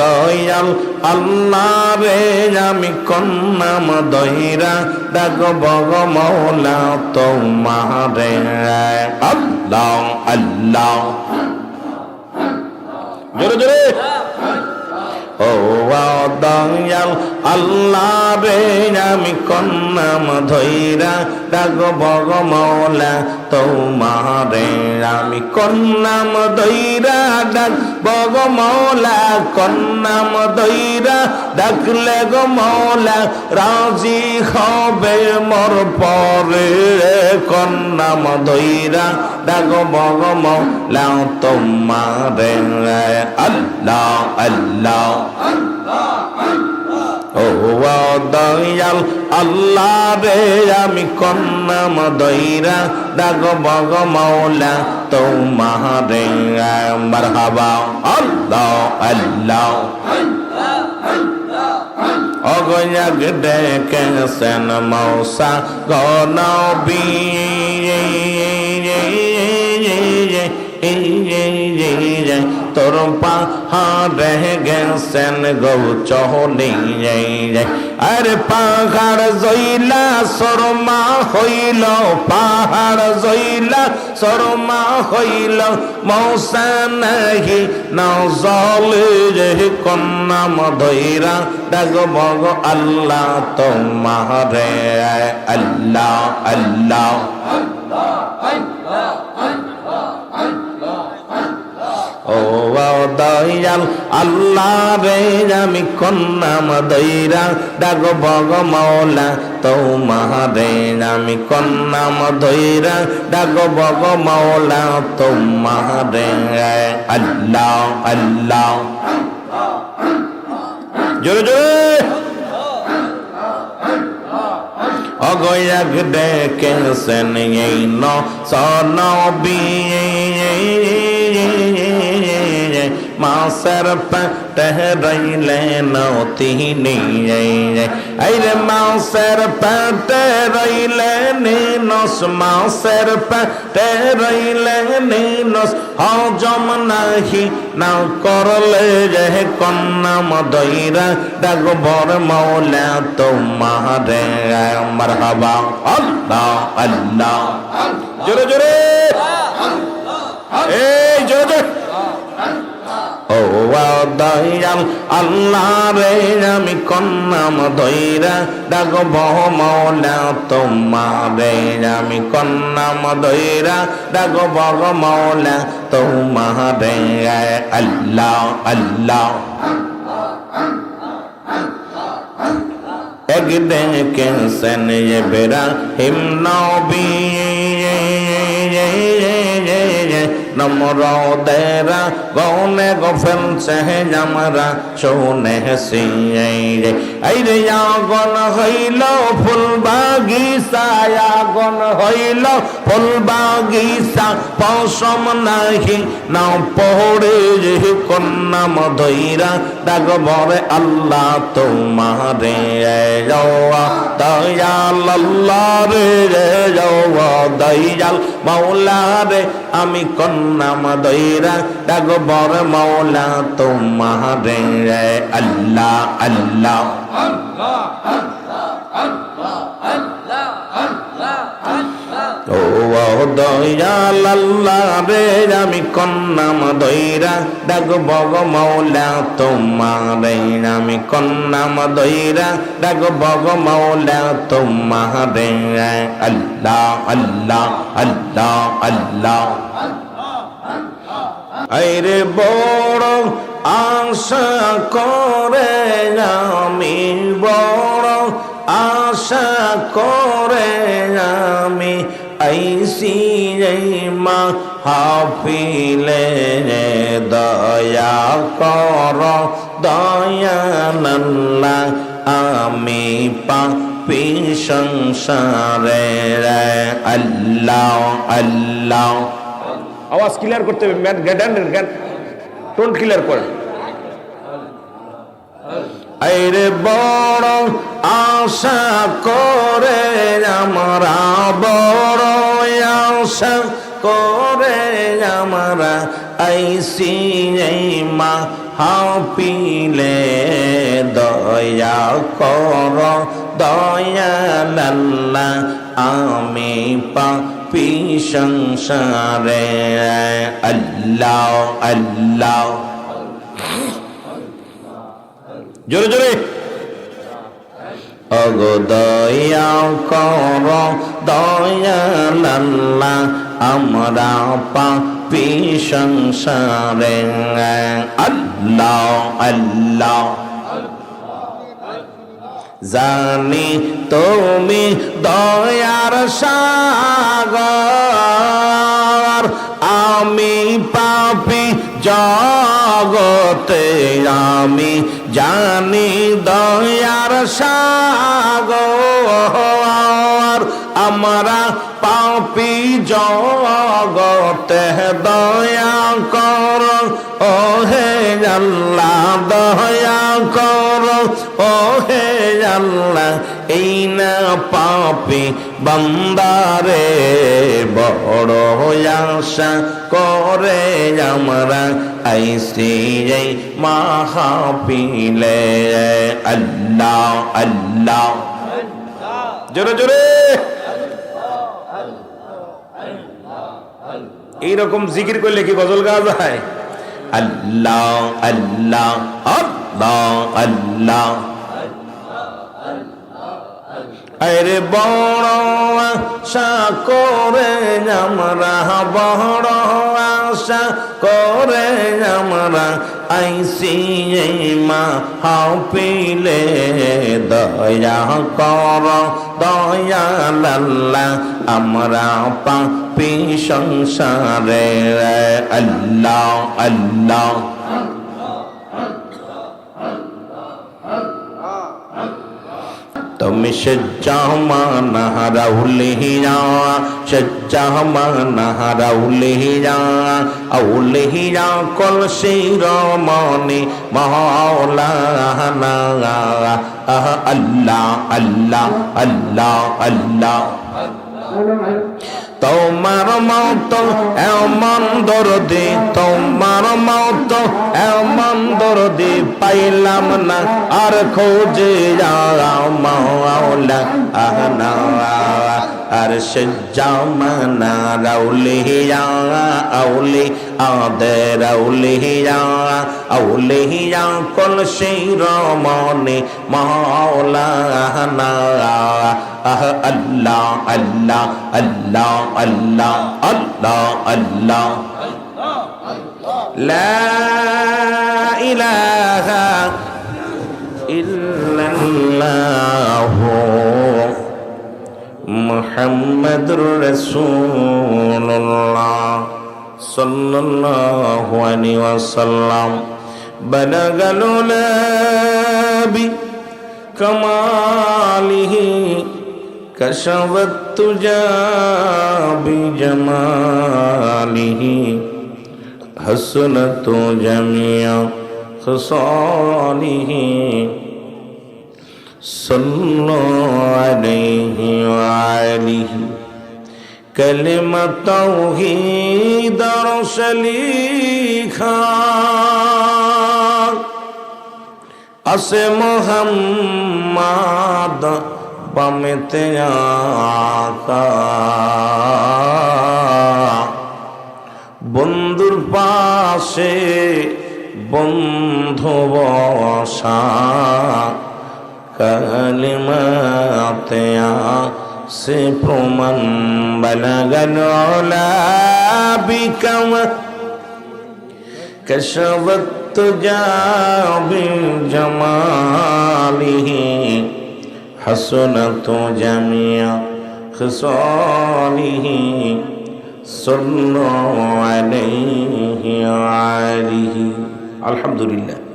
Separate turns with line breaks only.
দয়াল আল্লাহ রে আমি কন্নাম দইরা বগ মৌলা তোমারে। আল্লাহ আল্লাহ। জোরে জোরে। দয়াল আল্লাহ রে, আমি কন্যাম ধৈরা ডাক বগ মৌলা তোমারে। আমি কন্যাম দৈরা ডাক বগ মৌলা কন্যাম দৈরা ডাকলে গো মৌলা, রাজি হবে মোর পরে। কন্যাম দৈরা ডাক বগ মৌলা তোমারে আল্লাহ আল্লাহ। ও দয়াল, আল্লাহ রে, আমি কন্যাম দইরা ডাক বগ মৌলা তোমারে মারহাবা। আল্লাহ আল্লাহ। অগয়াগ ডেকেছেন মৌসা গনবী। তোর পাহাড়ে গেছেন গৌ চহলি আরে পাহাড় জইলা, শর্মা হইল, পাহাড় জইলা, শর্মা হইল। মৌসা নাহি নাও জলে যে কন্যা মধৈরা ডাক বগ আল্লাহ তোমারে, আল্লাহ আল্লাহ। ও দয়াল আল্লাহ রে, আমি কন্যাম দৈরা ডাক বগ মৌলা তোমারে আমি কন্যাম দৈরা ডাক বগ মৌলা তোমারে আল্লাহ আল্লাহ। জোরে জোরে। অগয়াক ডেকেছেন এই ন সনবী মাসের পেটে নতি আইরে মাসের পেটে রইলে নিনস মাসের পেটে রইলে নিনস হজম নাহি না করলে যে কন্যা মদইরা ডাকবর মৌলা তোমারে মারহাবা আল্লাহ আল্লাহ জোরে জোরে ও দয়াল, আল্লাহ রে, আমি কন্যাম দইরা ডাক বহ মৌলা তোমারে। আমি কন্যাম দইরা ডাক বহ মৌলা তোমারে। আল্লাহ আল্লাহ। একদিন কেসেন বেরা হিম নবী নমরদেরা গৌনে গফেল সেহে জামরা শোনে সিয়ে আইরে আগন হইল ফুল বাগিচা আগন হইল ফুল বাগিচা পশম নাহি না পড়ে যে কন্যা মধৈরা ডাকবরে আল্লাহ তোমারে যাওয়া দয়াল আল্লাহ রে যাওয়া দয়াল মাওলা রে আমি কন্যাম দইরা ডাকবর মৌলা তোমারে। আল্লাহ আল্লাহ। আল্লাহ আল্লাহ আল্লাহ রে আমি কন্যাম দইরা ডাকবগ মৌলা তোমারে, আমি কন্যাম দইরা ডাকবগ মৌলা তোমারে। আল্লাহ আল্লাহ আল্লাহ আল্লাহ। আইরে বড় আশা করে আমি, বড় আশা করে আমি মা হাফিলে দয়া কর দয়ানল্লা আমি পাপি সংসারে আল্লাহ আল্লাহ
আওয়াজ ক্লিয়ার করতে হবে ম্যাট গ্যাডান টোন ক্লিয়ার করেন
আইরে বড় আশা করে আমরা, বড় আশা করে আমরা আইসি মা হাপিলে দয়া কর দয়াল্লা আমি পাপি সংসারে। আল্লাহ আল্লাহ।
জোরে জোরে।
কর দয়াল্লা আমরা পাপি সংসারে। আল্লাহ আল্লাহ। জানি তুমি দয়ার সাগর, আমি পাপি জগতে, আমি জানি দয়ার সাগর, আমরা পাপি জগতে দয়া কর। ও হে আল্লাহ, দয়া কর। ও হে আল্লাহ, এই না পাপি বন্দারে বড় আশা করে আমরা এই মাহাপিলে আল্লাহ আল্লাহ
জোরে জোরে এইরকম জিকির করলে কি গজল গাওয়া যায়
আল্লাহ আল্লাহ আল্লাহ আল্লাহ আরে বড় আশা করে আমরা, বড় আশা করে আমরা আইসি মা হাপিলে দয়া কর, দয়া লাল্লা, আমরা পাপি সংসারে। আল্লাহ আল্লাহ। তুমি সজ্জামানা রাউলিয়া সজ্জামানা রাউলিয়া আউলিয়া কল শিরমণি মাওলানা আহ আল্লাহ আল্লাহ আল্লাহ আল্লাহ তোমার মত এমন দরদি, তোমার মত এমন দরদি পাইলাম না। আর খোঁজে যাওয়া মাওলা আহনা আর সজ্জামানা রাউলিয়া আউলি আদে রাউলিয়া আউলিয়া কল শিরমণি মাওলানা। আহ, আল্লাহ আল্লাহ আল্লাহ আল্লাহ আল্লাহ আল্লাহ। লা ইলাহা ইল্লাল্লাহ। মুহাম্মাদুর রাসূলুল্লাহ সাল্লাল্লাহু আলাইহি ওয়াসাল্লাম বালাগাল উলাবি কামালিহি كشف التجى بجماله حسنت جميع خصاله صلوا عليه وآله كلمة توحيد رسليخا আসে মোহাম্মদ পামেতে আকা বন্ধুর পাশে বন্ধু বসা كلماتها سفر من بلغ العلا بك كشف التجا جماله حسنة جميع خصاله صلوا عليه وعليه الحمد لله